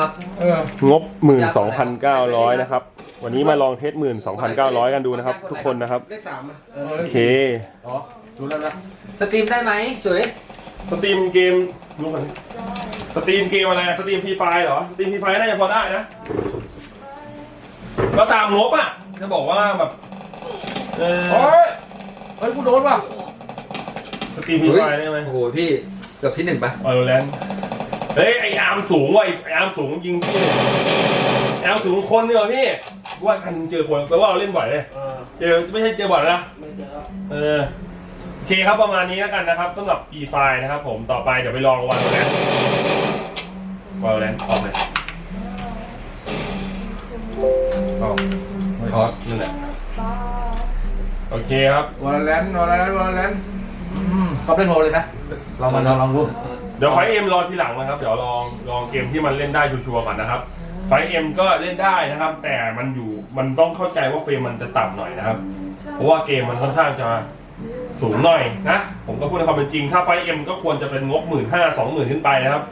ครับ เอองบ 12,900 นะครับ วันนี้มาลองเทส 12,900 กันดูนะครับ ทุกคนนะครับ เลขสามอะเอโออเค อ๋อรู้แล้วนะสตรีมได้ไหมสวยสตรีมเกมดูกันสตรีมเกมอะไรสตรีมฟรีไฟเหรอ สตรีมฟรีไฟน่าจะพอได้นะ ก็ตามงบอะ จะบอกว่าแบบ เออ โอ้ยเฮ้ยกูโดนว่ะสตรีมฟรีไฟได้ไหมโอ้โหพี่เกือบที่หนึ่งปะ วอลเลน เฮ้ยไออาร์มสูงว่ะไออาร์มสูงยิงพี่เลยไออาร์มสูงคนเนี่ยพี่ว่ากันเจอคนแปลว่าเราเล่นบ่อยเลยเออเจอไม่ใช่เจอบ่อยนะไม่เจอแล้วเออโอเคครับประมาณนี้แล้วกันนะครับสำหรับ P ไฟนะครับ ผมต่อไปเดี๋ยวไปลองวันแลนวันแลนออกเลยอ๋อไม่ช็อตนั่นแหละโอเคครับวอลเลนวอลเลนวอลเลนอืมก็เล่นโมเลยนะลองมาลองลองดูเดี๋ยวไฟเอ็มรอทีหลังนะครับ เดี๋ยวลองลองเกมที่มันเล่นได้ชัวร์ๆก่อนนะครับ ไฟเอ็มก็เล่นได้นะครับ แต่มันอยู่มันต้องเข้าใจว่าเฟรมมันจะต่ำหน่อยนะครับ เพราะว่าเกมมันค่อนข้างจะสูงหน่อยนะ ผมก็พูดในความเป็นจริง ถ้าไฟเอ็มก็ควรจะเป็นงบหมื่นห้าสองหมื่นขึ้นไปนะครับ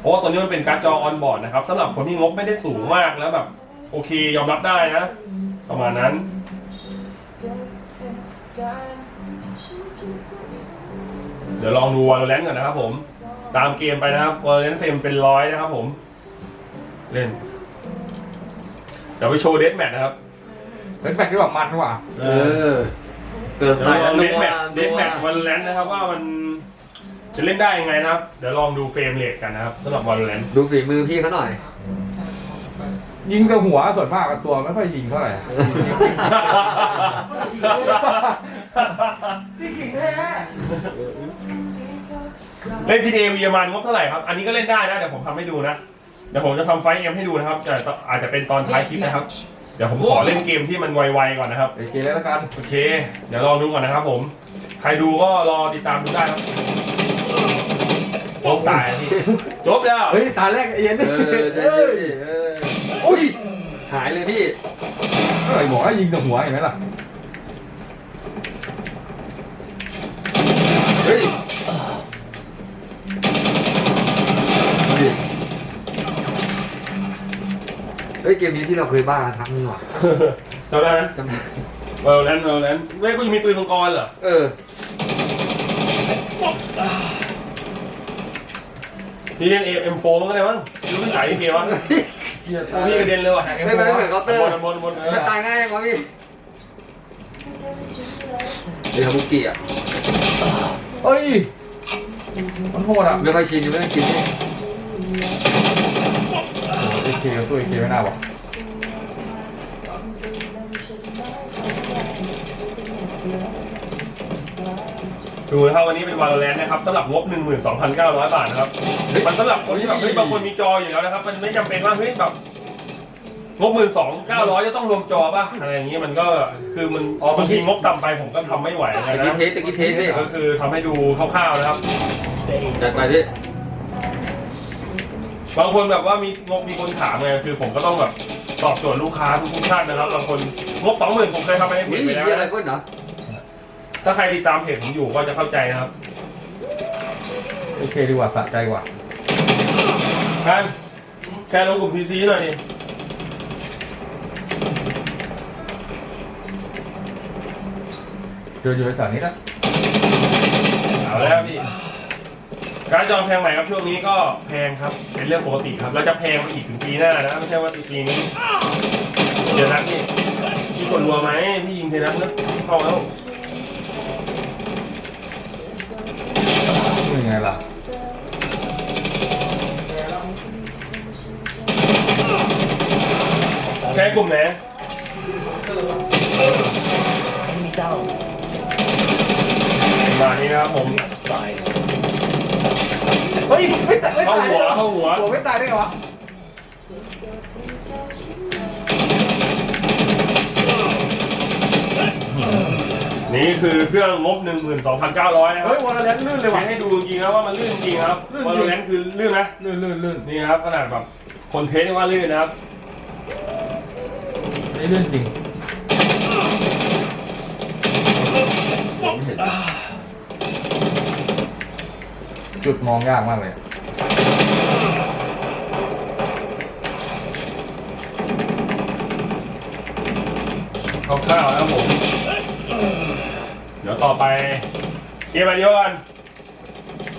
เพราะว่าตัวนี้มันเป็นการ์ดจอออนบอร์ดนะครับสำหรับคนที่งบไม่ได้สูงมากแล้วแบบโอเคยอมรับได้นะประมาณนั้นเดี๋ยวลองดูวอลเลนก่อนนะครับผม ตามเกมไปนะครับวอลเลนเฟรมเป็นร้อยนะครับผม เล่น เดี๋ยวไปโชว์เดสแมทนะครับเป็นแบกที่แบบมันดีกว่าเออ เกิดเดี๋ยวใส่ลแล้อวงนัเดสวแมทเดสแมทนัวอลเลนนะครับว่ามันจะเล่นได้ยังไงนะครับ เดี๋ยวลองดูเฟรมเรทกันนะครับสำหรับวอลเลนดูฝีมือพี่เขาหน่อย ยิงแต่หัวส่วนมากกับตัวไม่ค่อยยิงเท่าไหร่ เล่น GTA V ประมาณงบเท่าไหร่ครับ อันนี้ก็เล่นได้นะเดี๋ยวผมทำให้ดูนะ เดี๋ยวผมจะทำไฟเอ็มให้ดูนะครับแต่อาจจะเป็นตอนท้ายคลิปนะครับ เดี๋ยวผมขอเล่นเกมที่มันไวๆก่อนนะครับ โอเคเลยแล้วกัน โอเค เดี๋ยวลองดูก่อนนะครับผม ใครดูก็รอติดตามดูได้ครับจบตายอะพี่จบแล้ว เฮ้ย ตาแรกไอ้เย็นเออใจเฮ้เย็ยนดิเออโอ้ยหายเลยพี่เฮ้ยบอกให้ยิงแต่หัวเห็นไหมล่ะ เฮ้ย ฮ้ยเกมนี้ที่เราเคยบ้ากันครั้งนี้ว่ะจำได้ไหมจำได้เวลแลนเวลแลนเว้ยกูยังมีปืนมังกรเหรอเออพี่เล่นเอ็มโฟมันก็ได้มั้งรู้ไม่ใส่เกมวะเหี้ยโอ้พี่กระเด็นเลยว่ะไม่เป็นไรเหมือนเคาน์เตอร์บนบนบนเออมันตายง่ายจังวะพี่เดี๋ยวทำบุกี้อะเฮ้ยมันโหดอะไม่ค่อยชินยังไม่ได้กินนี่เอ เคกับตัวเอเคไม่น่าบอกดูนะครับวันนี้เป็นวาโลแรนนะครับสำหรับงบ 12,900 บาทนะครับมันสำหรับคนที่แบบเฮ้ยบางคนมีจออยู่แล้วนะครับ มันไม่จำเป็นว่าเฮ้ยแบบงบ12,900จะต้องรวมจอป่ะอะไรอย่างนี้มันก็คือมันบางทีงบต่ำไปผมก็ทำไม่ไหวนะตะกี้นะเทสตะกี้เทสพี่ก็คือทำให้ดูคร่าวๆนะครับจัดไปพี่ บางคนแบบว่ามีงบมีคนถามไงคือผมก็ต้องแบบตอบโจทย์ลูกค้าทุกๆท่านนะครับบางคนงบสองหมื่นผมเคยทำไปในเพนี่จไปแล้วเฮียอะไรนะพ่นเหรอถ้าใครติดตามเพจผมอยู่ก็จะเข้าใจนะครับเอเคดีกว่าสะใจกว่าแค่แค่ลงกลุ่มทีซีหน่อยดิเจออยู่ในสถานนี้นะเอาแล้วพี่ การดจอแพงใหม่ครับช่วงนี้ก็แพงครับเป็นเรื่องปกติครับแล้วจะแพงไปอีกถึงปีหน้านะไม่ใช่ว่าปีนี้เดี๋ยวนัดนี่พี่กดรัวไหมพี่ยิงเทนัดนะเข้าแล้วเป็นไงล่ะใช้กลุ่มไหนมานี้นะครับผม เฮ้ยไม่ตายไม่เข้าตายหัวเข้าหัว หัวไม่ตายได้ไงวะนี่คือเครื่องงบ 12,900 นะครัเฮ้ยบวอลเลนลื่นเลยเทว่ะสให้ดูจริงๆนะว่ามันลื่นจริงครับลื่นวอลจริงเลนคือลื่นไหมลื่นลื่นลื่นนี่นะครับขนาดแบบคนเทสนี่ว่าลื่นนะครับ อันนี่ลื่นจริงผมเห็น จุดมองยากมากเลยคร่าวๆนะครับผม เดี๋ยวต่อไป เกียร์ไปเยวกัน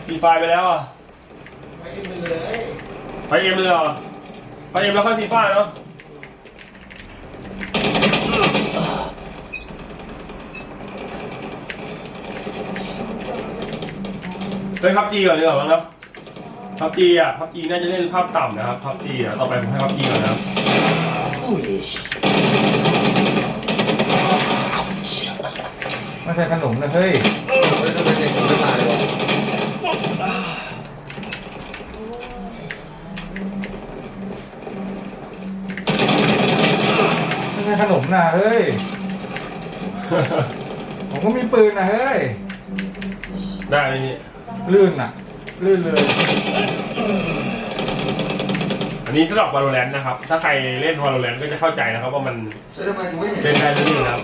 มีไฟไปแล้วอะ ไฟเอ็มเลยไฟเอ็มเลยอะไฟเอ็มแล้วค่อยฟีฟ่าเนาะ เฮ้ยพับจีก่อนดีกว่ามั้งครับพับจีอะพับจีน่าจะเล่นภาพต่ำนะครับพับจีอะต่อไปผมให้พับจีก่อนนะครับ Foolish. ไม่ใช่ขนมนะเฮ้ยเฮ้ยทำไมเด็กผมไม่มาเลยวะไม่ใช่ขนมนะเฮ้ย ผมก็มีปืนนะเฮ้ย ได้ไหมนี่ ลื่นอะ ลื่นเลย อันนี้สำหรับ Valorant นะครับ ถ้าใครเล่น Valorant ก็จะเข้าใจนะครับว่ามันเฮ้ยทำไมกูไม่เห็นเล่นได้ลื่นนะครับ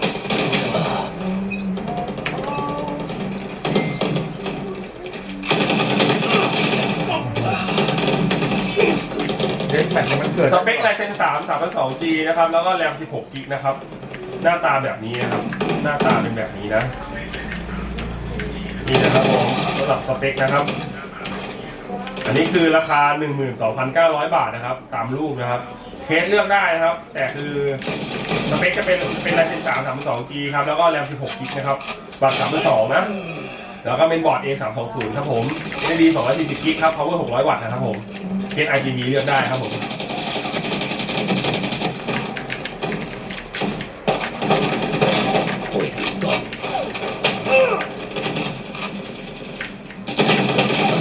เด็กแมทเนี่ยมันเกิดสเปคไลเซน3 3 2 G นะครับ แล้วก็แรม 16กิกนะครับ หน้าตาแบบนี้นะครับ หน้าตาเป็นแบบนี้นะ นี่นะครับผมสำหรับสเปคนะครับ อันนี้คือราคา 12,900 บาทนะครับ ตามรูปนะครับเคสเลือกได้นะครับ แต่คือสเปคจะเป็นเป็นไลเซน3 3 2 G ครับ แล้วก็แรม16กิกนะครับบัตร3 2 นะ แล้วก็เป็นบอร์ด A 3 2 0ครับผม SSD 240กิกครับ power 600 วัตต์นะครับผมเคส RGB เลือกได้ครับผม Poison's gone.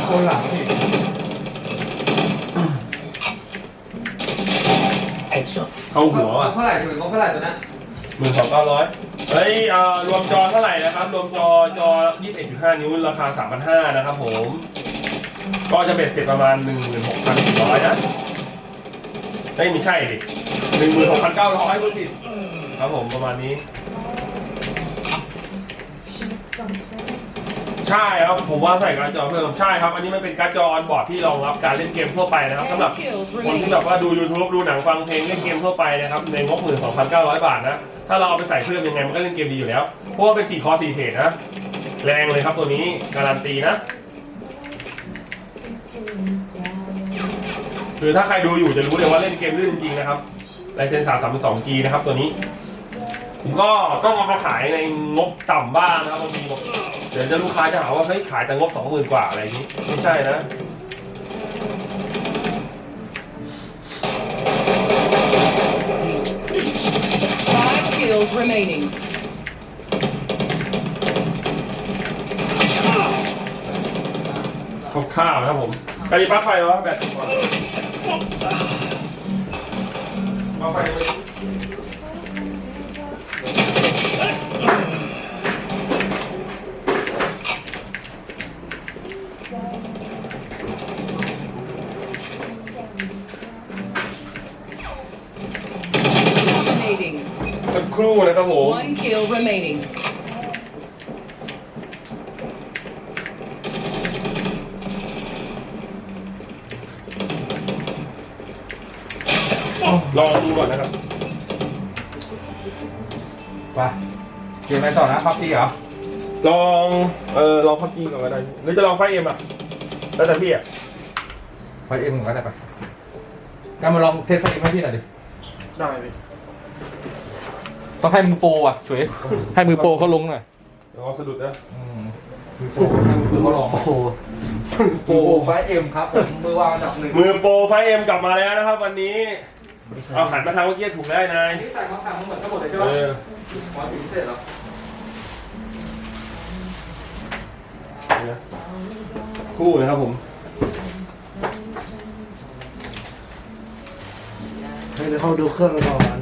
คนหลังอีก Headshot. เข้าหัวว่ะ เท่าไห ร่ถึงงบเท่าไหร่ตัวนั้นหมื่นสองเก้าร้อยเฮ้ยเอ่อรวมจอเท่าไหร่นะครับ รวมจอจอยี่สิบเอ็ดจุดห้านิ้วราคาสามพันห้านะครับผม ก็จะเบ็ดเสร็จประมาณหนึ่งหมื่นหกพันสี่ร้อยนะเฮ้ไม่ใช่ดิหนึ่งหมื่นหกพันเก้าร้อยคุณผิดครับผมประมาณนี้ ใช่ครับผมว่าใส่การ์ดจอเพิ่มใช่ครับ อันนี้มันเป็นการ์ดจอออนบอร์ดที่รองรับการเล่นเกมทั่วไปนะครับสำหรับคนที่แบบว่าดู YouTube ดูหนังฟังเพลงเล่นเกมทั่วไปนะครับในงบหมื่นสองพันเก้าร้อยบาทนะ ถ้าเราเอาไปใส่เครื่องยังไงมันก็เล่นเกมดีอยู่แล้ว เพราะว่าเป็น4คอ4เทรดนะ แรงเลยครับตัวนี้การันตีนะคือถ้าใครดูอยู่จะรู้เลยว่าเล่นเกมลื่นจริงๆนะครับไลเซนสามสามสอง G นะครับตัวนี้ ผมก็ต้องเอามาขายในงบต่ำบ้างนะครับบางทีบอกเดี๋ยวจะลูกค้าจะหาว่าเฮ้ยขายแต่งบสองหมื่นกว่าอะไรอย่างนี้ ไม่ใช่นะ Five kills remaining. คร่าวๆนะครับผมกะหรี่ปั๊บไฟวะแบตปั๊บไฟ รู่นะครับผม One kill remaining. ลองดูก่อนนะครับ ไปเกมอะไรต่อนะพับจีเหรอลอง เออลองพับจีก่อนก็ได้ หรือจะลองไฟเอ็มอะ แล้วแต่พี่อะ ไปเอ็มก็ได้ไปงั้นมาลองเทสไฟเอ็มให้พี่หน่อยดิ ได้พี่ ต้องให้มือโปรอะช่วยให้มือโปรเขาลงหน่อยลองสะดุดนะอืมมือโปรให้มือโปรเขาลองโอ้โหโปรไฟเอ็มครับผมมือวางอันดับหนึ่งมือโปรไฟเอ็มกลับมาแล้วนะครับ วันนี้ เอาหันมาทางเมื่อกี้ถูกได้นายนี่ใส่ของทางทั้งหมดทั้งหมดเลยใช่เอไหมอหมอถึงเสร็จแล้วนี่นะคู่นะครับผมให้เข้าดูเครื่องก่อน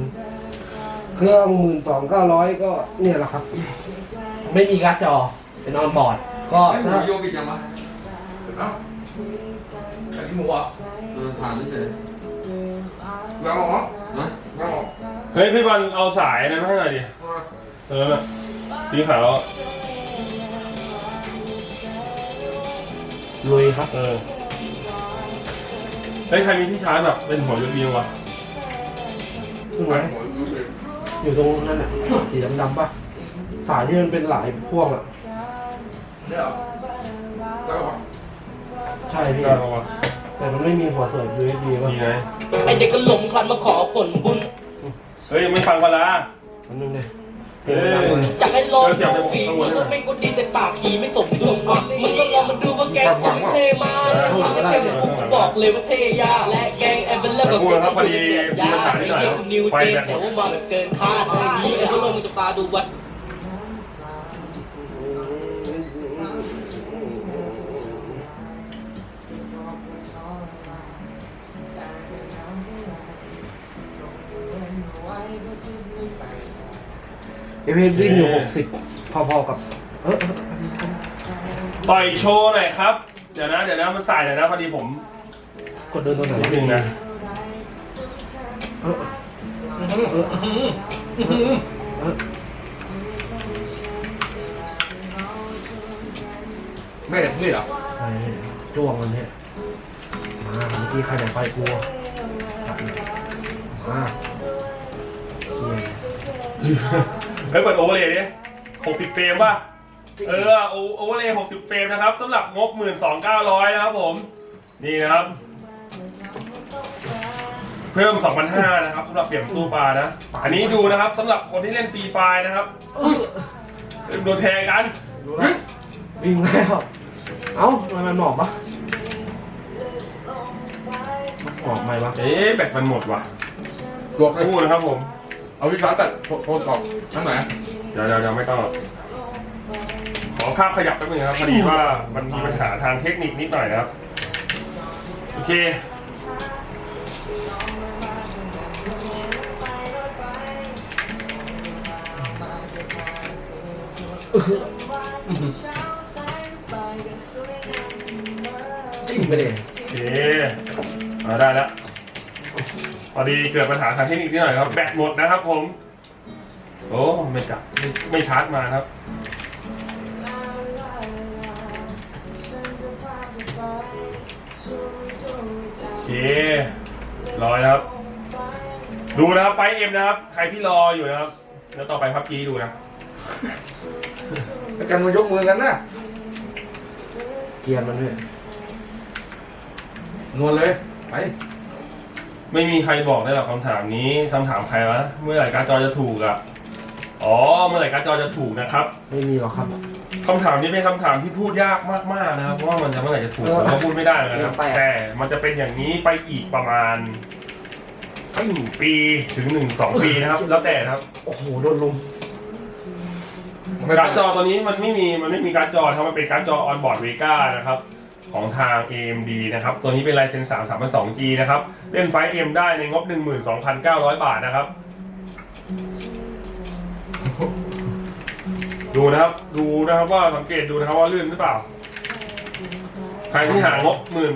เครื่องหมื่นสองเก้าร้อยก็เนี่ยแหละครับ ไม่มีการ์ดจอ เป็นออนบอร์ด ก็ไอ้หมูถ้าโยบิดยังวะเอ้าไอ้ที่หมูอะเออถามเฉยแววเหรอๆนะแววเหรอเฮ้ยพี่บอลเอาสายนั้นมาให้หน่อยดิเออน่ะสีขาวอะลุยครับ เออเฮ้ยใครมีที่ชาร์จแบบเป็นหัวยูบีวะ ถูกไหม อยู่ตรงนั้นน่ะสีดำๆป่ะสายที่มันเป็นหลายพ่วงอะเนี่ยเหรอได้ปะใช่พี่ได้ปะวะแต่มันไม่มีหัวเสริม USB ป่ะมีไงไอเด็กก็หลงคลันมาขอผลบุญ เฮ้ยไม่ฟังกันละอันนึงเลย เอออยากให้ลองดูฝีมือรถแม่งก็ดีแต่ปากขี่ไม่สมสมวังมึงก็ลองมาดูว่าแกงกูเท่มากมึงก็เท่เหมือนกูกูบอกเลยว่าเท่ยากและแกงแอบเบลเลอร์กับกูยากไม่เรียกนิวเจนแต่ว่ามาแบบเกินคาดเลยนี่ไอ้พวกเรามึงจะตาดูวัด เอฟเอฟดิ้งอยู่หกสิบพอๆกับ เออต่อยโชว์หน่อยครับ เดี๋ยวนะ เดี๋ยวนะ มันสายหน่อยนะพอดีผมกดเดินตัวไหนนิดนึงนะเออเออเออเออไม่เห็นนี่เหรอไอ้จ้วงมันเนี่ยมาเมื่อกี้ใครไหนไปกลัวสัตว์มาเหี้ย เฮ้ยเปิดโอเวอร์เลยดิ60เฟรมป่ะ เออโอโอเวอร์เลย60เฟรมนะครับสำหรับงบ12,900นะครับผม นี่นะครับ เพิ่ม2,500นะครับสำหรับเปลี่ยนตู้ปลานะอันนี้ดูนะครับสำหรับคนที่เล่นฟรีไฟล์นะครับโดนแทงกันดูนะวิ่งแล้ว เอ้าทำไมมันหมอบปะหมอบไหมวะเอ๊ะแบตมันหมดว่ะตัวใครพูดนะครับผม เอาวิชาตัดโทนออกทั้งไหนเดี๋ยวเดี๋ยวเดี๋ยวไม่ต้องหรอกขอภาพขยับแป๊บนึงนะครับพอดีว่ามันมีปัญหาทางเทคนิคนิดหน่อยนะครับ โอเค จิ้มไปเลยโอเคเอาได้แล้ว พอดีเกิดปัญหาทางเทคนิคนิดหน่อยครับ แบตหมดนะครับผม โอ้ไม่กลับไม่ไม่ชาร์จมาครับ โอเครอยนะครับ ดูนะครับไฟเอ็มนะครับ ใครที่รออยู่นะครับ แล้วต่อไปพับจีดูนะ แล้วกันมายกมือกันนะเกียร์มันด้วยนวลเลย ไป ไม่มีใครบอกได้หรอกคำถามนี้คำถามใครวะเมื่อไหร่การ์ดจอจะถูกอะอ๋อเมื่อไหร่การ์ดจอจะถูกนะครับไม่มีหรอกครับ คำถามนี้เป็นคำถามที่พูดยากมากๆนะครับเพราะว่ามันจะเมื่อไหร่จะถูกผมก็พูดไม่ได้เหมือนกันครับเออแปลก แต่มันจะเป็นอย่างนี้ไปอีกประมาณหนึ่งปีถึงหนึ่งสองปีนะครับ แล้วแต่นะครับ โอ้โหโดนลุมการ์ดจอตัวนี้มันไม่มีมันไม่มีการ์ดจอนะครับมันเป็นการ์ดจอ on board Vega นะครับ ของทาง AMD นะครับ ตัวนี้เป็น Ryzen 3 3002G นะครับ เล่นไฟ M ได้ในงบ 12,900 บาทนะครับ ดูนะครับ ดูนะครับว่าสังเกตดูนะครับว่าลื่นหรือเปล่า ใครที่หางบหมื่น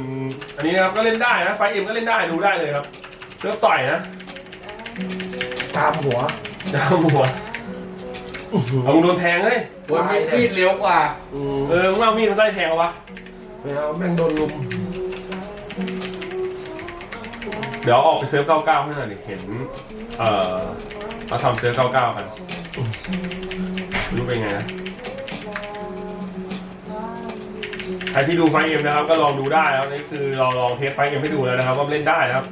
อันนี้นะครับก็เล่นได้นะ ไฟเอ็มก็เล่นได้ดูได้เลยครับเลือกต่อยนะ ตามหัวจะเอาหัวเอามึงโดนแทงเลยโอ้ยมีมีดเร็วกว่าอืมเออมึงเอามีดมันได้แทงเอาวะ ไม่เอาแม่งโดนลุมเดี๋ยวออกไปเซิร์ฟ99ให้หน่อยดิเห็น เอ่อเราทำเซิร์ฟ99กันไม่รู้เป็นไงนะใครที่ดูไฟเอ็มนะครับ ก็ลองดูได้แล้วนี่คือเราลองเทสไฟเอ็มให้ดูแล้วนะครับว่าเล่นได้นะครับ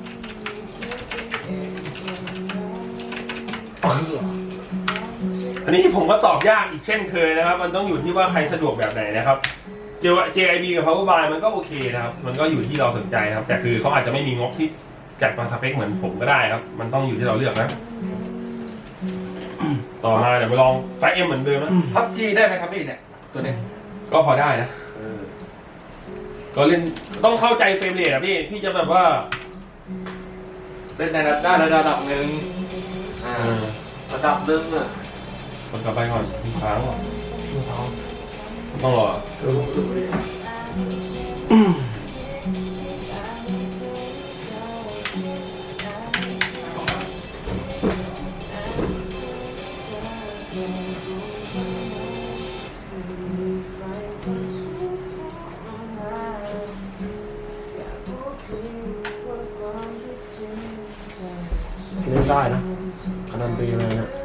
อันนี้ผมก็ตอบยากอีกเช่นเคยนะครับ มันต้องอยู่ที่ว่าใครสะดวกแบบไหนนะครับ JIB กับ Power Buy มันก็โอเคนะครับ มันก็อยู่ที่เราสนใจนะครับ แต่คือเขาอาจจะไม่มีงบที่จัดมาสเปคเหมือนผมก็ได้ครับ มันต้องอยู่ที่เราเลือกนะ ต่อมาเดี๋ยวไปลองไฟเอ็มเหมือนเดิมนะพับจีได้ไหมครับพี่เนี่ยตัวนี้ก็พอได้นะก็เล่นต้องเข้าใจเฟรมเรทอะพี่ พี่จะแบบว่า เล่นในระดับระดับหนึ่งอ่าเออระดับหนึ่งอะคนกลับไปก่อนค้างก่อนต้อง รอเล่นได้นะการันตีเลยนะ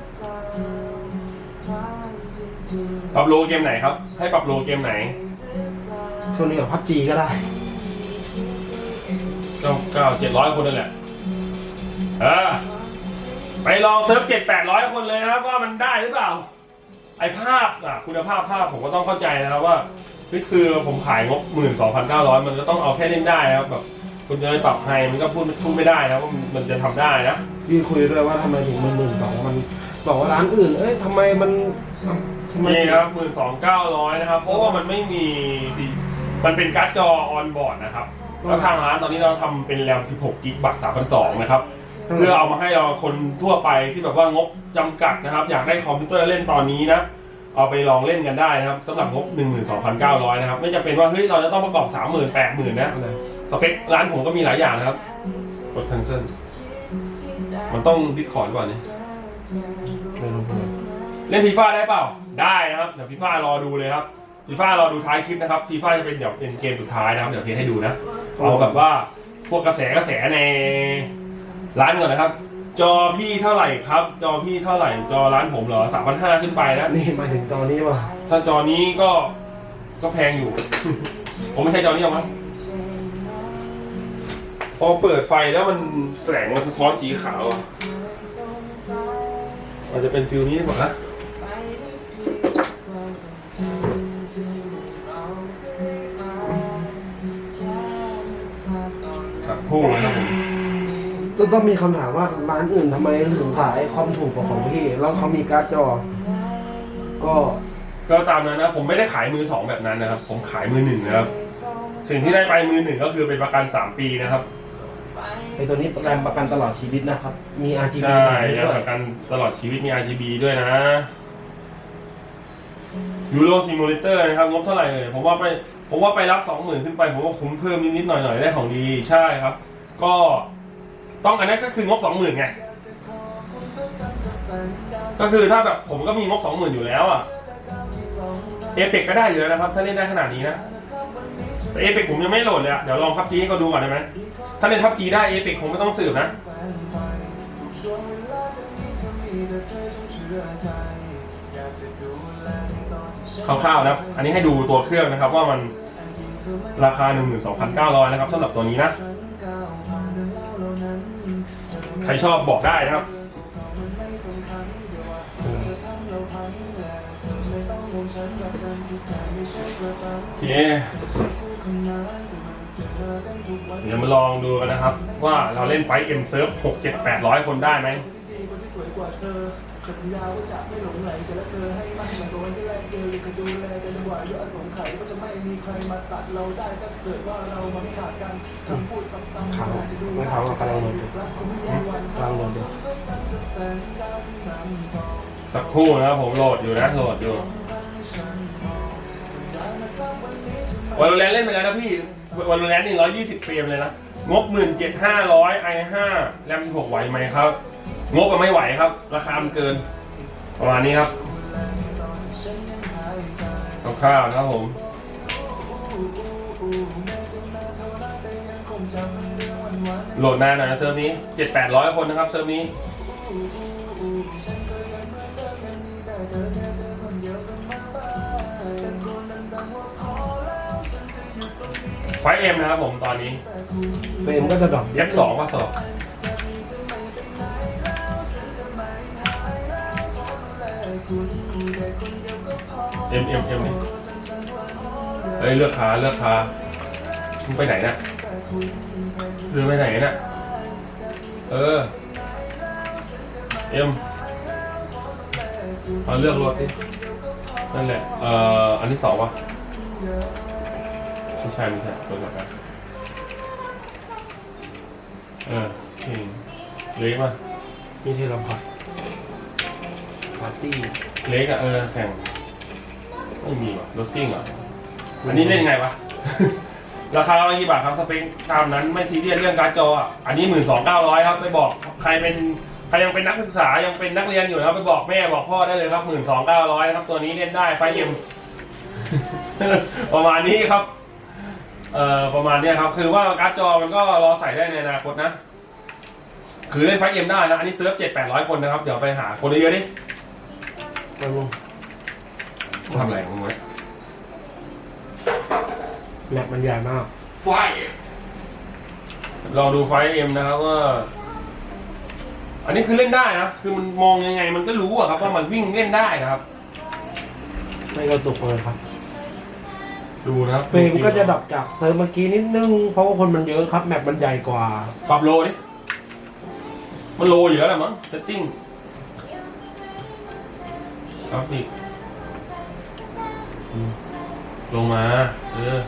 ปรับโลเกมไหนครับ ให้ปรับโลเกมไหนช่วงนี้กับพับจีก็ได้เก้าเก้าเจ็ดร้อยคนนั่นแหละเออไปลองเซิร์ฟเจ็ดแปดร้อยคนเลยนะครับว่ามันได้หรือเปล่า ไอภาพอะคุณภาพภาพผมก็ต้องเข้าใจนะครับว่านี่คือผมขายงบหมื่นสองพันเก้าร้อยมันก็ต้องเอาแค่เล่นได้นะครับแบบคุณจะไปปรับไฮมันก็พูดพูดไม่ได้นะว่ามันมันจะทำได้นะพี่คุยด้วยว่าทำไมถึงมันหมื่นสองมันบอกว่าร้านอื่น เอ้ยทำไมมันทำไม นี่ครับหมื่นสองเก้าร้อยนะครับ เพราะว่ามันไม่มีสิมันเป็นการ์ดจอออนบอร์ดนะครับ แล้วทางร้านตอนนี้เราทำเป็นแรม16กิกบัตร3,200นะครับ เพื่อเอามาให้เราคนทั่วไปที่แบบว่างบจำกัดนะครับ อยากได้คอมพิวเตอร์เล่นตอนนี้นะ เอาไปลองเล่นกันได้นะครับสำหรับงบ 12,900นะครับ ไม่จำเป็นว่าเฮ้ยเราจะต้องประกอบ 30,000 80,000นะอะไรสเปคร้านผมก็มีหลายอย่างนะครับ กด cancel มันต้องดิสคอร์ดก่อนนี่ไม่รู้เล่นฟีฟ่าได้เปล่า ได้นะครับเดี๋ยวฟีฟ่ารอดูเลยครับฟีฟ่ารอดูท้ายคลิปนะครับฟีฟ่าจะเป็นเดี๋ยวเป็นเกมสุดท้ายนะครับเดี๋ยวเทสให้ดูนะเอาแบบว่าพวกกระแสกระแสในร้านก่อนนะครับ จอพี่เท่าไหร่ครับ จอพี่เท่าไหร่จอร้านผมเหรอสามพันห้าขึ้นไปนะนี่มาถึงตอนนี้ว่ะถ้าจอนี้ก็ก็แพงอยู่ ผมไม่ใช่จอนี้หรอกมั้งพอเปิดไฟแล้วมันแสงมันสะท้อนสีขาวอะอาจจะเป็นฟิลนี้ดีกว่านะ ครู่นะครับผมก็ต้องมีคำถามว่าร้านอื่นทำไมถึงขายคอมถูกกว่าของพี่ แล้วเขามีการ์ดจอ ก็ก็ตามนั้นนะผมไม่ได้ขายมือสองแบบนั้นนะครับ ผมขายมือหนึ่งนะครับ สิ่งที่ได้ไปมือหนึ่งก็คือเป็นประกัน 3 ปีนะครับ ไอตัวนี้ประกันประกันตลอดชีวิตนะครับ มี RGB ใช่ด้นะวยประกันตลอดชีวิตมี RGB ด้วยนะยูโรซิมูเลเตอร์นะครับงบเท่าไหร่เลยผมว่าไป ผมว่าไปรับ20,000ขึ้นไปผมว่าคุ้มเพิ่มนิดๆหน่อยๆได้ของดีใช่ครับ ก็ต้องอันนั้นก็คืองบ20,000ไงก็คือถ้าแบบผมก็มีงบ20,000อยู่แล้วอะเอเปกก็ได้อยู่แล้วนะครับ ถ้าเล่นได้ขนาดนี้นะแต่เอเปกผมยังไม่โหลดเลยอะเดี๋ยวลองพับจีให้เขาดูก่อนได้ไหมถ้าเล่นพับจีได้เอเปกคงไม่ต้องสืบนะคร่าวๆนะ อันนี้ให้ดูตัวเครื่องนะครับว่ามัน ราคา 12,900นะครับสำหรับตัวนี้นะ ใครชอบบอกได้นะครับโอเคเดี๋ยวมาลองดูกันนะครับ ว่าเราเล่นไฟเอ็มเซิร์ฟ6 7 800คนได้ไหม จะสัญญาว่าจะไม่หลงไหลจะละเธอให้มั่นมาโดนได้แลกเกอจะดูแลจะจังหวะยุอสงไข่ก็จะไม่มีใครมาตัดเราได้ถ้าเกิดว่าเรามัไม่ขาดกันคำพูดซ้ำๆมันอาจจะดูไม่เขากำลังลงรักคุณไม่แย่วันกำลังลงสักครู่นะครับผมโหลดอยู่นะโหลดอยู่วันรุแรนเล่นไปแล้วนะพี่วันรุแรนนึ่งร้อยยี่สิบเฟรมเลยนะงบหมื่นเจ็ดห้าร้อยไอห้าแรมหกไหวไหมครับ งบก็ไม่ไหวครับ ราคามันเกิน ประมาณนี้ครับคร่าวๆนะครับผมโหลดนานหน่อยนะเซิร์ฟนี้เจ็ดแปดร้อยคนนะครับเซิร์ฟนี้ ไฟเอ็มนะครับผมตอนนี้ เฟรมก็จะดรอปเย็บสองว่าสอบ เอ็มเอ็มเอ็มนี่เฮ้ยเลือกขาเลือกขามึงไปไหนน่ะเรือไปไหนน่ะ เออ เอ็มเอาเลือกรถดินั่นแหละ เอ่อ อันที่สองวะไม่ใช่ไม่ใช่รถแบบนั้นเออชิงเล็กป่ะมีเทเลพอร์ตปาร์ตี้เล็กอะเออ แข่ง ไม่มีว่ะรถซิ่งเหรออันนี้เล่นยังไงวะ ราคาไม่กี่บาทครับสเปคตามนั้นไม่ซีเรียสเรื่องการ์ดจออะอันนี้หมื่นสองเก้าร้อยครับไปบอกใครเป็นใครยังเป็นนักศึกษายังเป็นนักเรียนอยู่นะครับไปบอกแม่บอกพ่อได้เลยครับหมื่นสองเก้าร้อยครับตัวนี้เล่นได้ไฟเอ็ม ประมาณนี้ครับ เอ่อประมาณเนี้ยครับ คือว่าการ์ดจอมันก็รอใส่ได้ในอนาคตนะ คือเล่นไฟเอ็มได้นะ อันนี้เซิร์ฟเจ็ดแปดร้อยคนนะครับ เดี๋ยวไปหาคนเยอะๆดิมัน ทำอะไรของมึงวะแมปมันใหญ่มาก ไฟลองดูไฟเอ็มนะครับว่า อันนี้คือเล่นได้นะ คือมันมองยังไงมันก็รู้อะครับว่ามันวิ่งเล่นได้นะครับ ไม่กระตุกเลยครับดูนะครับเฟรมก็จะดับจากเซิร์ฟเมื่อกี้นิดนึง เพราะว่าคนมันเยอะครับ แมปมันใหญ่กว่า ปรับโลดิ มันโลอยู่แล้วแหละมั้งเซตติ้งกราฟิกอืม ลงมา เออ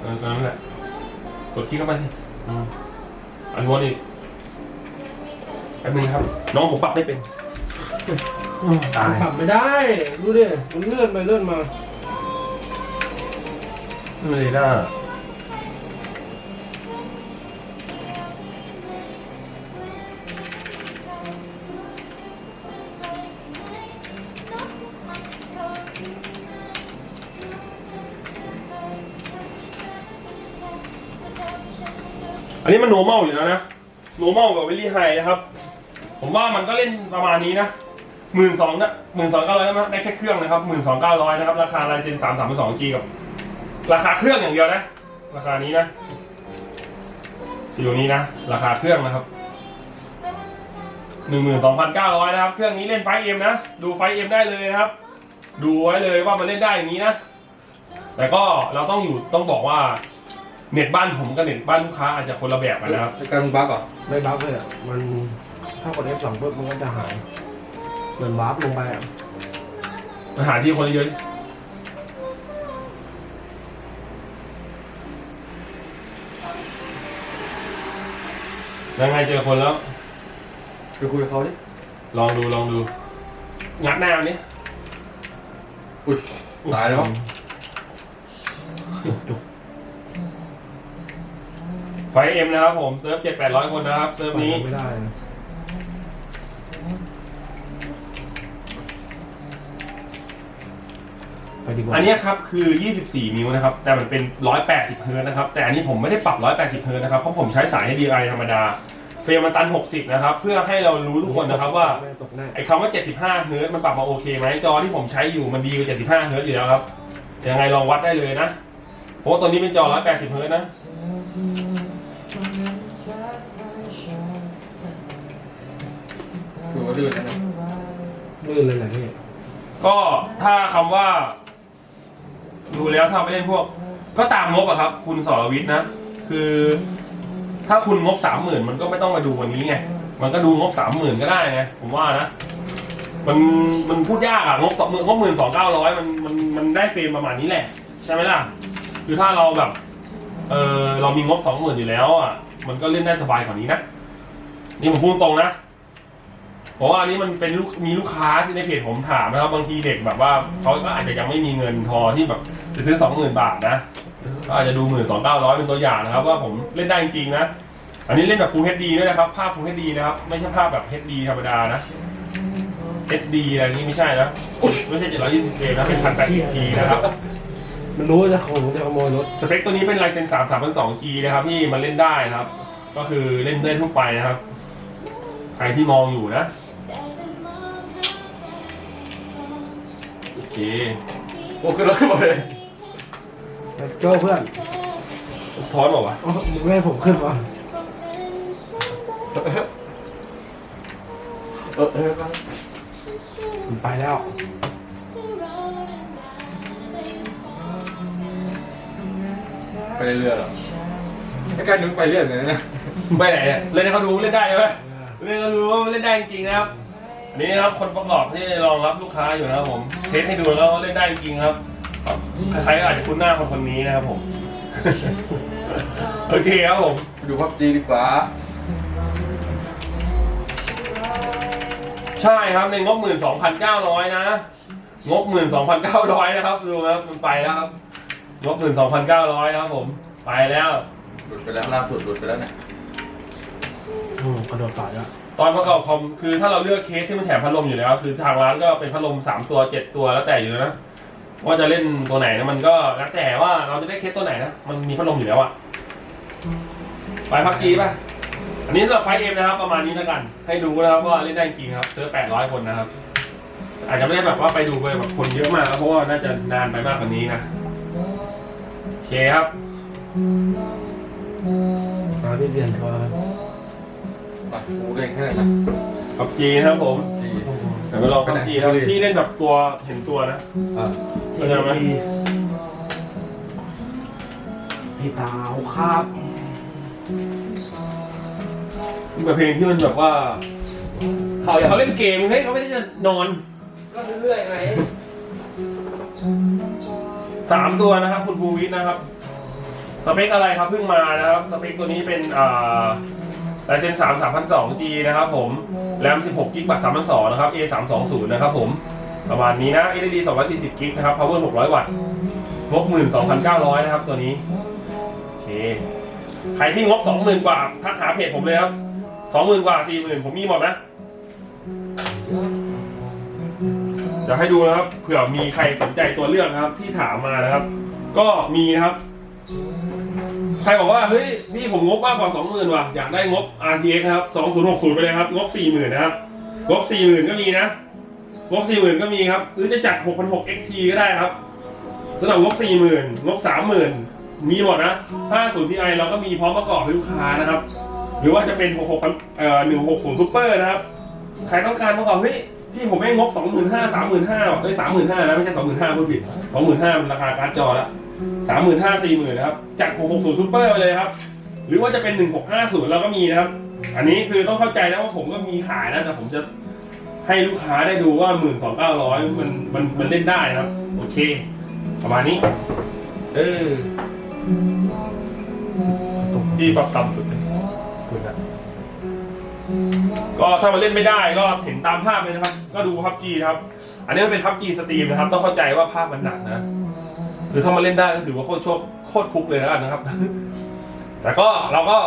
เออก็นั่นแหละ กดคลิกเข้าไปสิอืมอันวนอีกแป๊บนึงครับ น้องผมปรับไม่เป็นอืมตายขับไม่ได้ ดูดิ มันเลื่อนไปเลื่อนมา ไม่ได้ อันนี้มันโน r m ม l อยู่แล้วนะโน r m ม l กับวิลลี่ไฮนะครับ ผมว่ามันก็เล่นประมาณนี้นะหมื่นสองนะหมื่นสองเก้าร้อยได้แค่เครื่องนะครับหมื่นสองเก้าร้อยนะครับ ราคาลายเซ็นสามสามสองจีกับ ราคาเครื่องอย่างเดียวนะ ราคานี้นะอยู่นี้นะ ราคาเครื่องนะครับหนึ่งหมื่นสองพันเก้าร้อยนะครับ เครื่องนี้เล่นไฟเอ็มนะ ดูไฟเอ็มได้เลยนะครับ ดูไว้เลยว่ามันเล่นได้อย่างนี้นะ แต่ก็เราต้องอยู่ต้องบอกว่า เน็ตบ้านผมกับเน็ตบ้านลูกค้าอาจจะคนละแบบกันนะครับไอ้การมึงบักเหรอไม่บัฟเลยอะ มันถ้ากด F2 ปุ๊บมันก็จะหาย เหมือนวาร์ปลงไปอะมาหาที่คนละเยอะยังไงเจอคนแล้ว ไปคุยกับเขาดิ ลองดูลองดู งัดหน้ามันนี้อุ้ย ตายแล้ว ไฟเอ็มนะครับผมเซิร์ฟเจ็ดแปดร้อยคนนะครับเซิร์ฟนี้ไม่ได้นะไปดีกว่าอันเนี้ยครับคือ 24 นิ้วนะครับ แต่มันเป็น 180 เฮิร์ตซ์นะครับ แต่อันนี้ผมไม่ได้ปรับ 180 เฮิร์ตซ์นะครับ เพราะผมใช้สาย HDMI ธรรมดา เฟรมมันตัน 60 นะครับ เพื่อให้เรารู้ทุกคนนะครับว่า ตกแน่ไอ้คำว่า 75 เฮิร์ตซ์มันปรับมาโอเคไหมจอที่ผมใช้อยู่มันดีกว่า 75 เฮิร์ตซ์อยู่แล้วครับ ยังไงลองวัดได้เลยนะ เพราะว่าตัวนี้เป็นจอ 180 เฮิร์ตซ์นะคือ ว่าดื้อนะลื่นเลยแหละพี่ ก็ถ้าคำว่า ดูแล้วถ้าไม่เล่นพวก ก็ตามงบอะครับ คุณสรวิทย์นะ คือ ถ้าคุณงบสามหมื่นมันก็ไม่ต้องมาดูวันนี้ไงมันก็ดูงบสามหมื่นก็ได้ไงผมว่านะ มันมันพูดยากอะงบสองหมื่นงบหมื่นสองเก้าร้อยมันมันมันได้เฟรมประมาณนี้แหละ ใช่ไหมล่ะ คือถ้าเราแบบ เออเรามีงบสองหมื่นอยู่แล้วอะมันก็เล่นได้สบายกว่านี้นะ นี่ผมพูดตรงนะ เพราะว่าอันนี้มันเป็นลูกมีลูกค้าที่ในเพจผมถามนะครับบางทีเด็กแบบว่าเขาก็อาจจะยังไม่มีเงินพอที่แบบจะซื้อสองหมื่นบาทนะก็อาจจะดูหมื่นสองเก้าร้อยเป็นตัวอย่างนะครับ ว่าผมเล่นได้จริงๆนะ อันนี้เล่นแบบ Full HD ด้วยนะครับ ภาพ Full HD นะครับ ไม่ใช่ภาพแบบ HD ธรรมดานะ HD อะไรอย่างนี้ไม่ใช่นะอุ๊ยไม่ใช่ 720p นะเป็น 1080p นะครับมันรู้ว่าจะของจะขโมยรถสเปคตัวนี้เป็นไลเซนส์3 3 2 G นะครับที่มันเล่นได้นะครับ ก็คือเล่นได้ทั่วไปนะครับ ใครที่มองอยู่นะ เคโอ้ขึ้นรถขึ้นมาเลยโจ้เพื่อนสะท้อนบอกว่าวะอ๋อมึงไม่ให้ผมขึ้นวะเออเออผมไปแล้ว ไปเรื่อยๆหรอไอ้การนึกไปเรื่อยเลยนะไปไหนเนี่ยเล่นให้เขาดูเล่นได้ใช่ไหมเล่นให้เขาดูว่ามันเล่นได้จริงๆนะครับอั นนี้นะครับคนประกอบที่รองรับลูกค้าอยู่นะครับผมเทสให้ดูแล้วเขาเล่นได้จริงๆครับใครๆก็อาจจะคุ้นหน้าคนคนนี้นะครับผม โอเคครับผมไปดูพับจีดีกว่า ใช่ครับในงบหมื่นสองพันเก้าร้อยนะ งบหมื่นสองพันเก้าร้อยนะครับ ดูนะครับมันไปแล้วครับงบหมื่นสองพันเก้าร้อยนะครับผม ไปแล้วหลุดไปแล้วล่าสุดหลุดไปแล้วเนี่ยอืมกระโดดต่อยแล้ว ตอนประกอบคอมคือถ้าเราเลือกเคสที่มันแถมพัดลมอยู่แล้ว คือทางร้านก็เป็นพัดลมสามตัวเจ็ดตัวแล้วแต่อยู่แล้วนะว่าจะเล่นตัวไหนนะมันก็แล้วแต่ว่าเราจะได้เคสตัวไหนนะมันมีพัดลมอยู่แล้วอะไปพับจีป่ะอันนี้สำหรับไฟเอ็มนะครับประมาณนี้แล้วกัน ให้ดูนะครับว่าเล่นได้จริงครับเซิร์ฟ800 คนนะครับ อาจจะไม่ได้แบบว่าไปดูไปแบบคนเยอะมากเพราะว่าน่าจะนานไปมากกว่านี้นะโอเคครับมาที่เรียนเขาไปกูเล่นแค่ไหนพับจีนะครับผมดีเดี๋ยวไปลองพับจีครับพี่เล่นแบบตัวเห็นตัวนะอะเข้าใจไหมพี่สาวครับแบบเพลงที่มันแบบว่าเขาอยากเขาเล่นเกมเฮ้ยเขาไม่ได้จะนอน ก็เรื่อยๆไงสามตัวนะครับ คุณภูวิทย์นะครับ สเปคอะไรครับเพิ่งมานะครับ สเปคตัวนี้เป็นอ่า ลายเซนสามสามพันสอง G นะครับผม แรมสิบหกกิกบัตสามพันสองนะครับ A สามสองศูนย์นะครับผม ประมาณนี้นะ SSD สองร้อยสี่สิบกิกนะครับ power หกร้อยวัตต์ งบหมื่นสองพันเก้าร้อยนะครับตัวนี้ โอเค ใครที่งบสองหมื่นกว่า ทักหาเพจผมเลยครับสองหมื่นกว่าสี่หมื่นผมมีหมดนะเดี๋ยวให้ดูนะครับ เผื่อมีใครสนใจตัวเลือกนะครับที่ถามมานะครับ ก็มีนะครับ ใครบอกว่าเฮ้ยพี่ผมงบมากกว่า 20,000ว่ะอยากได้งบ RTX นะครับ2060 ไปเลยครับ งบ 40,000 นะครับ งบ 40,000 ก็มีนะ งบ 40,000 ก็มีครับ หรือจะจัด6,600 XT ก็ได้ครับสำหรับงบ 40,000 งบ 30,000 มีหมดนะ 50 Ti เราก็มีพร้อมประกอบให้ลูกค้านะครับ หรือว่าจะเป็น 66เอ่อ160 Super นะครับ ใครต้องการประกอบเฮ้ยพี่ผมไม่งบ 25,000 35,000เอ้ย35,000นะไม่ใช่ 25,000พูดผิด25,000มันราคาการ์ดจอแล้วะ35,000 40,000นะครับจัด660 Super ไปเลยครับ หรือว่าจะเป็น1650เราก็มีนะครับ อันนี้คือต้องเข้าใจนะว่าผมก็มีขายนะแต่ผมจะให้ลูกค้าได้ดูว่า12,900มันมันมันเล่นได้นะครับ โอเค ประมาณนี้ เออที่ปรับต่ำสุดเลยคุณอะก็ถ้ามันเล่นไม่ได้ก็เห็นตามภาพเลยนะครับ ก็ดูพับจีนะครับ อันนี้มันเป็นพับจีสตรีมนะครับ ต้องเข้าใจว่าภาพมันหนักนะ คือถ้ามันเล่นได้ก็ถือว่าโคตรโชคโคตรฟุกเลยแล้วกันนะครับ แต่ก็เราก็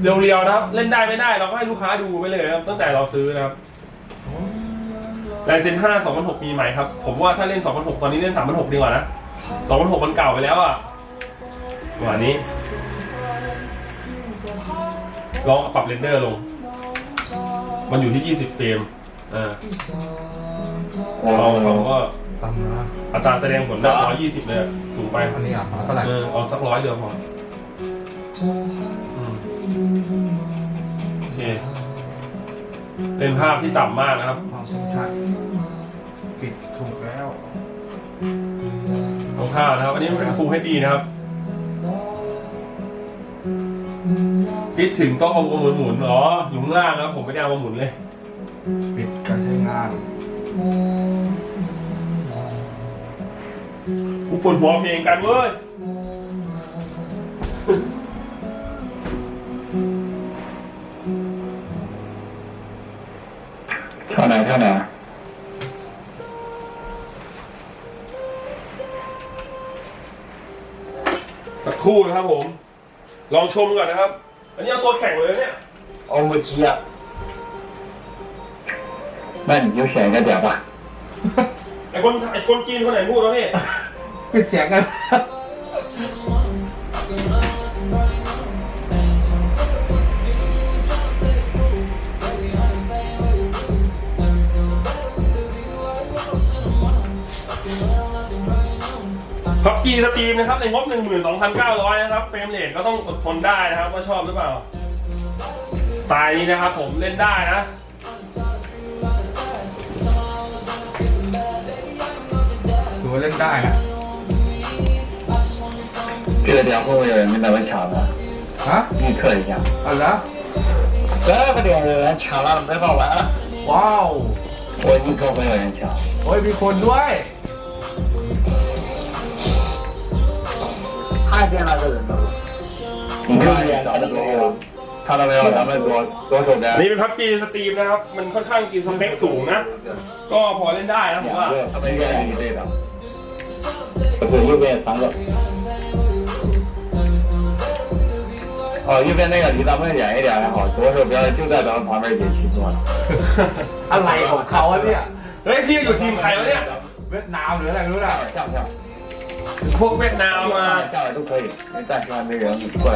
เรียวๆนะครับ เล่นได้ไม่ได้ เราก็ให้ลูกค้าดูไปเลยครับ ตั้งแต่เราซื้อนะครับลายเซน5 2006มีไหมครับ ผมว่าถ้าเล่น2006ตอนนี้เล่น3006ดีกว่านะ2006มันเก่าไปแล้วอะประมานี้ ลองปรับเรนเดอร์ลง มันอยู่ที่20เฟรมอ่าเราเขาก็ ตำนะอัตราแสดงผลได้120เลยอะสูงไปอันนี้อะมาเท่าไหร่เออเอาสักร้อยเดียวพออืมโอเคเป็นภาพที่ต่ำมากนะครับ ความคมชัดปิดถูกแล้วของข้าวนะครับ อันนี้มันเป็น Full HD นะครับคิดถึงต้องเอามาหมุนๆอ๋ออยู่ข้างล่างนะครับ ผมไม่ได้เอามาหมุนเลย ปิดการใช้งาน ปวดหัวเพลงกันเว้ยเท่าไหนเท่าไหนสักครู่นะครับผม ลองชมก่อนนะครับ อันนี้เอาตัวแข่งเลยเนี่ยเอาเมื่อกี้อะแม่นยกแขนกันเดี๋ยวปะไอคนไอคนจีนคนไหนพูดวะพี่ ปิดเสียงกัน พับจีสตรีมนะครับในงบ 12,900 นะครับ เฟรมเรทก็ต้องอดทนได้นะครับ ว่าชอบหรือเปล่าสไตล์นี้นะครับผมเล่นได้นะ ถือว่าเล่นได้นะ 这个点会不会有人跟咱们抢呢？ ฮะ 预测一下。 เอะไรนะ 这个点有人抢了，没法玩了。 ว้าว 我预测会有人抢。 โอ้ยมีคนด้วย 看见那个人了。你看咱们没有？看到没有？咱们左左手 อัน 边 นี้เป็นพับจีสตรีมนะครับ มันค่อนข้างกินสเปคสูงนะ ก็พอเล่นได้นะผมว่า 两个，他们愿意这个。不是右边三个。 哦右边那个离咱们远一点也好左手边就在咱们旁边一起去做了啊来一完的样这个有有的别拿我榴莲榴莲味儿像不像拿我下来都可以。因暂时还没人过来